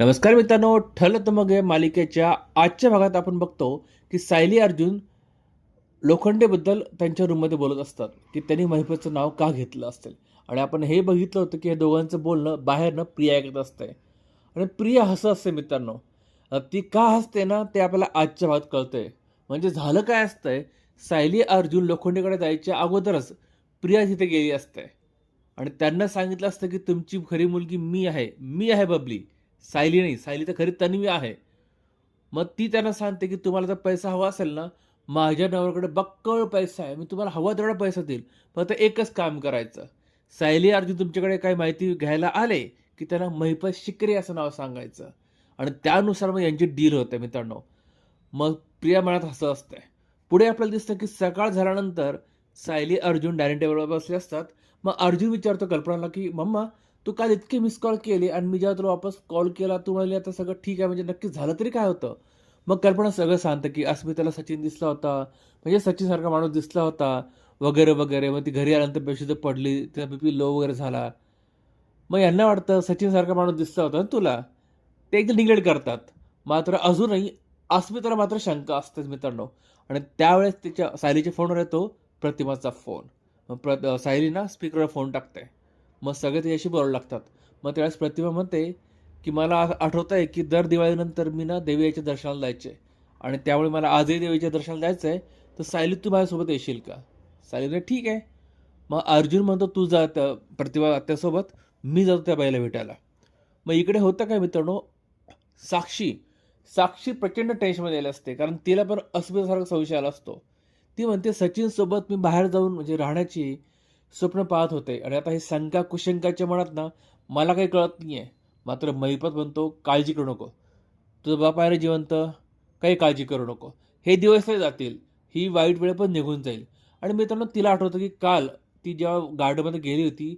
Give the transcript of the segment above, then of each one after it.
नमस्कार मित्रांनो ठरलं मग या मालिकेच्या आजच्या भागात आपण बघतो की सायली अर्जुन लोखंडेबद्दल त्यांच्या रूममध्ये बोलत असतात की त्यांनी महिपतचं नाव का घेतलं असेल? आणि आपण हे बघितलं होतं की हे दोघांचं बोलणं बाहेरनं प्रिया ऐकत असते आणि प्रिया हसं असते मित्रांनो. ती का हसते ना ते आपल्याला आजच्या भागात कळतंय. म्हणजे झालं काय असतंय सायली अर्जुन लोखंडेकडे जायच्या अगोदरच प्रिया तिथे गेली असते. आणि त्यांना सांगितलं असतं की तुमची खरी मुलगी मी आहे मी आहे बबली. सायली नाही सायली तर खरी तन्वी आहे. मग ती त्यांना सांगते की तुम्हाला जर पैसा हवा असेल ना माझ्या नवऱ्याकडे बक्कळ पैसा आहे मी तुम्हाला हवा तेवढा पैसा देईल. फक्त एकच काम करायचं. सायली अर्जुन तुमच्याकडे काही माहिती घ्यायला आले की त्यांना महिपत शिकरे असं नाव सांगायचं. आणि त्यानुसार मग यांची डील होते मित्रांनो. मग प्रिया मनात हसं असतंय पुढे आपल्याला दिसतं की सकाळ झाल्यानंतर सायली अर्जुन डायनिंग टेबलवर बसले असतात. मग अर्जुन विचारतो कल्पनाला की मम्मा तू काल इतके मिस कॉल केले आणि मी जेव्हा तुला वापस कॉल केला तू म्हणाली आता सगळं ठीक आहे. म्हणजे नक्की झालं तरी काय होतं? मग कल्पना सगळं सांगतं की अस्मिताला सचिन दिसला होता म्हणजे सचिनसारखा माणूस दिसला होता वगैरे वगैरे. मग ती घरी आल्यानंतर बेशुद्ध पडली तिचा बीपी लो वगैरे झाला. मग यांना वाटतं सचिनसारखा माणूस दिसला होता ना तुला? ते एकदम निग्लेक्ट करतात. मात्र अजूनही अस्मिताला मात्र शंका असतेच मित्रांनो. आणि त्यावेळेस तिच्या सायलीच्या फोनवर येतो प्रतिमाचा फोन प्र सायली ना स्पीकरवर फोन टाकते. मग सगळे त्याच्याशी बोलायला लागतात. मग त्यावेळेस प्रतिभा म्हणते की मला आठवत आहे की दर दिवाळीनंतर मी ना देवीच्या दर्शनाला जायचे. आणि त्यामुळे मला आजही देवीच्या दर्शनाला जायचं आहे तर सायली तू माझ्यासोबत येशील का? सायली ठीक आहे. मग अर्जुन म्हणतो तू जा त्या प्रतिभा त्यासोबत मी जातो त्या बाईला भेटायला. मग इकडे होतं काय मित्रांनो? साक्षी साक्षी प्रचंड टेन्शनमध्ये आली असते. कारण तिला पण अस्मितासारखा संशय आला असतो. ती म्हणते सचिनसोबत मी बाहेर जाऊन म्हणजे राहण्याची स्वप्न पाहत होते. आणि आता हे शंका कुशंकाच्या मनात ना मला काही कळत नाही आहे मात्र महिपत म्हणतो काळजी करू नको. तुझं बाप आहे जिवंत काही काळजी करू नको. हे दिवस नाही जातील. ही वाईट वेळ पण निघून जाईल. आणि मित्रांनो तिला आठवतं की काल ती जेव्हा गार्डनमध्ये गेली होती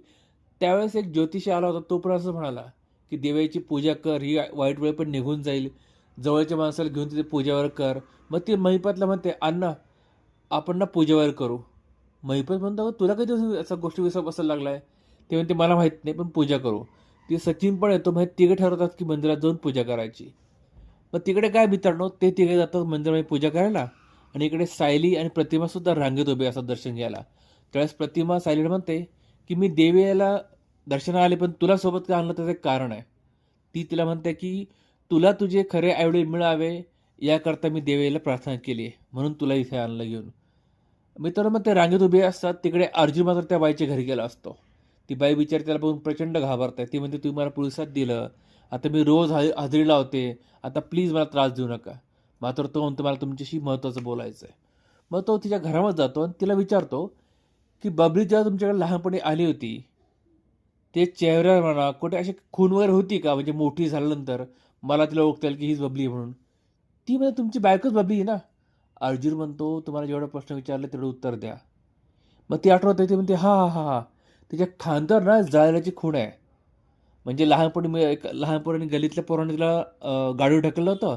त्यावेळेस एक ज्योतिषी आला होता तो पण असं म्हणाला की देवाची पूजा कर ही वाईट वेळ पण निघून जाईल. जवळच्या माणसाला घेऊन तिथे पूजावर कर. मग ती महिपतला म्हणते अण्णा आपण ना पूजेवर करू. मैपत म्हणतो "अगं, तुला कधी असा गोष्टी विसर बसायला लागलाय? ते म्हणते मला माहीत नाही पण पूजा करू. ती सचिन पण येतो म्हणजे तिघे ठरवतात की मंदिरात जाऊन पूजा करायची. मग तिकडे काय मित्रांनो ते तिघे जातात मंदिरामध्ये पूजा करायला आणि इकडे सायली आणि प्रतिमा सुद्धा रांगेत उभे असतात दर्शन घ्यायला. त्यावेळेस प्रतिमा सायलीला म्हणते की मी देवीला दर्शनाला आले पण तुला सोबत का आणलं त्याचं एक कारण आहे? ती तिला म्हणते की तुला तुझे खरे आईवडील मिळावे याकरता मी देवीला प्रार्थना केली आहे म्हणून तुला इथे आणलं घेऊन. मित्रांनो मग ते रांगेत उभे असतात. तिकडे अर्जुन मात्र त्या बाईच्या घरी गेला असतो. ती बाई बिचारी त्याला बघून प्रचंड घाबरते. ती म्हणते तुम्ही मला पोलिसात दिलं. आता मी रोज हा हजेरी लावते. आता प्लीज मला त्रास देऊ नका. मात्र तो म्हणतो मला तुमच्याशी महत्त्वाचं बोलायचं आहे मग तो तिच्या घरामध्ये जातो आणि तिला विचारतो की बबली जेव्हा तुमच्याकडे लहानपणी आली होती ते चेहऱ्यावर म्हणा कुठे अशी खून वगैरे होती का? म्हणजे मोठी झाल्यानंतर मला तिला ओळखता येईल की हीच बबली आहे म्हणून. ती म्हणजे तुमची बायकोच बबली आहे ना? अर्जुन म्हणतो तुम्हाला जेवढा प्रश्न विचारले तेवढं उत्तर द्या. मग ती आठवत ती म्हणते हा हा हा हा तिच्या खांद्यावर ना जाळल्याची खूण आहे. म्हणजे लहानपणी मी एक लहानपणी गलीतल्या पोराने तिला गाडी ढकललं होतं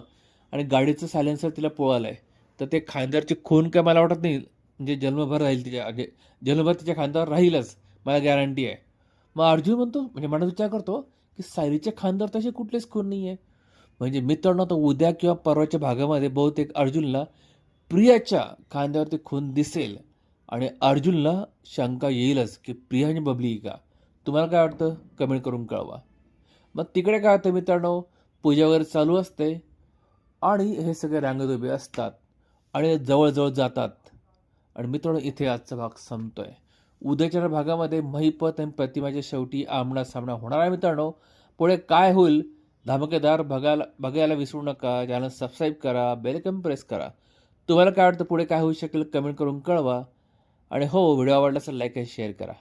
आणि गाडीचं सायलेन्सर तिला पोळालं आहे तर ते खांद्यावरची खून काय मला वाटत नाही म्हणजे जन्मभर राहील तिच्या म्हणजे जन्मभर तिच्या खांद्यावर राहीलच मला गॅरंटी आहे. मग अर्जुन म्हणतो म्हणजे मनात विचार करतो की सायलीच्या खांद्यावर तसे कुठलेच खून नाही आहे म्हणजे मित्रांनो तर उद्या किंवा परवाच्या भागामध्ये बहुतेक अर्जुनला प्रियाच्या खांद्यावरती खून दिसेल आणि अर्जुनला शंका येईलच की प्रिया आणि बबली का? तुम्हाला काय वाटतं? कमेंट करून कळवा. मग तिकडे काय होतं मित्रांनो? पूजा वगैरे चालू असते आणि हे सगळे रांगत उभे असतात आणि जवळजवळ जातात. आणि मित्रांनो इथे आजचा भाग संपतोय. उद्याच्या भागामध्ये महिपत आणि प्रतिमाच्या शेवटी आमना सामना होणार आहे मित्रांनो. पुढे काय होईल? धमाकेदार बघायला बघायला विसरू नका. चॅनल सबस्क्राईब करा. बेलकम प्रेस करा. तुम्हाला काय वाटतं पुढे काय होऊ शकेल कमेंट करून कळवा. आणि हो व्हिडिओ आवडला तर लाईक आणि शेअर करा.